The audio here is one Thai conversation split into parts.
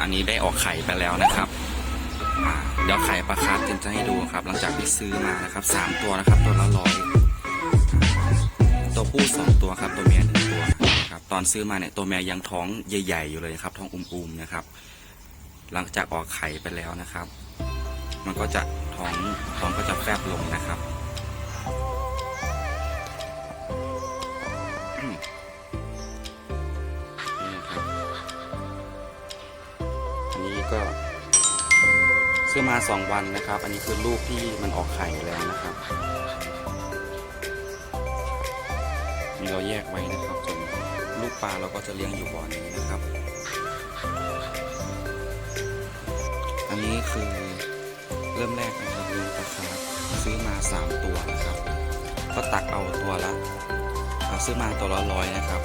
อันนี้ได้ออกไข่ไปแล้วนะครับ เดี๋ยวไข่ปลาคาร์ฟจนจะให้ดูครับ หลังจากที่ซื้อมานะครับสามตัวนะครับ ตัวละร้อยตัวผู้สองตัวครับ ตัวเมียหนึ่งตัวครับ ตอนซื้อมาเนี่ยตัวเมียยังท้องใหญ่ ๆ อยู่เลยครับ ท้องอุ้มๆนะครับ หลังจากออกไข่ไปแล้วนะครับ มันก็จะท้องท้องก็จะแฟบลงนะครับ นี้ก็ซื้อมาสองวันนะครับ อันนี้คือลูกที่มันออกไข่แล้วนะครับนี่เราแยกไว้นะครับส่วนลูกปลาเราก็จะเลี้ยงอยู่บ่อนี้นะครับ อันนี้คือเริ่มแรกนะครับเลี้ยงปลาคาร์ฟซื้อมาสามตัวนะครับ ก็ตักเอาตัวละซื้อมาตัวละร้อยนะครับ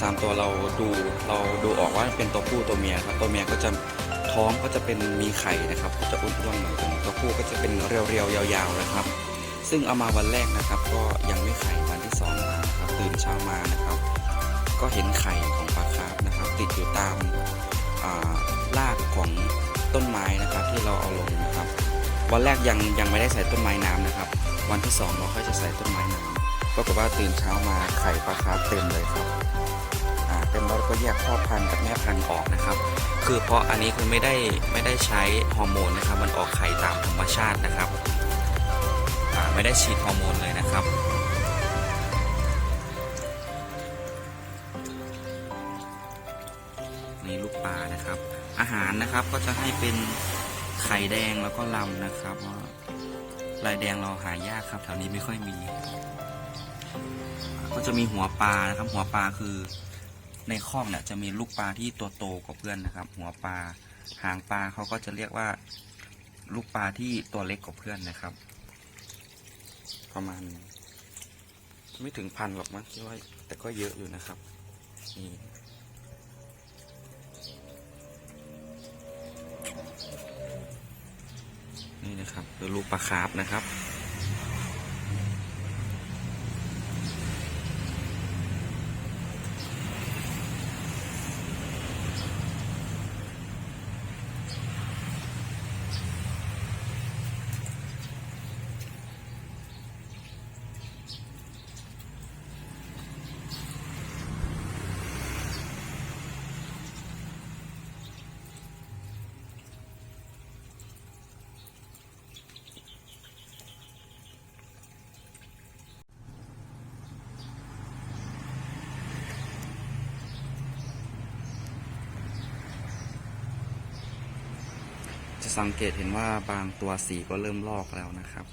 สามตัวเราดูเราดูออกว่าเป็นตัวผู้ตัวเมียครับตัวเมียก็จะ ท้องก็จะเป็นมีไข่นะครับก็จะอ้วนๆหน่อยตัวผู้ก็จะเป็นเรียวๆยาวๆนะครับ ซึ่งเอามาวันแรกนะครับ ก็ยังไม่ไข่วันที่สองมาครับตื่นเช้ามานะครับ ก็เห็นไข่ของปลาคาร์ฟนะครับ ติดอยู่ตามอ่ารากของต้นไม้นะครับที่เราเอาลงนะครับ วันแรกยังยังไม่ได้ใส่ต้นไม้น้ำนะครับ วันที่สองเราค่อยจะใส่ต้นไม้น้ำปรากฏว่าตื่นเช้ามาไข่ปลาคาร์ฟเต็มเลยครับเต็มแล้วก็แยกพ่อพันธุ์กับแม่พันธุ์ออกนะครับ คือเพราะอันนี้คือไม่ได้ไม่ได้ใช้ฮอร์โมนนะครับ มันออกไข่ตามธรรมชาตินะครับไม่ได้ฉีดฮอร์โมนเลยนะครับนี่ลูกปลานะครับ อาหารนะครับก็จะให้เป็นไข่แดงแล้วก็ลำนะครับเพราะลายแดงเราหายากครับแถวนี้ไม่ค่อยมี ก็จะมีหัวปลานะครับ หัวปลาคือ ในคอกเนี่ยจะมีลูกปลาที่ตัวโตกว่าเพื่อนนะครับ หัวปลาหางปลาเขาก็จะเรียกว่า ลูกปลาที่ตัวเล็กกว่าเพื่อนนะครับ ประมาณ ไม่ถึงพันหรอกมั้งคิดว่าแต่ก็เยอะอยู่นะครับนี่นี่นะครับคือลูกปลาคาร์ฟนะครับ สังเกตเห็นว่าบางตัวสีก็เริ่มลอกแล้วนะครับ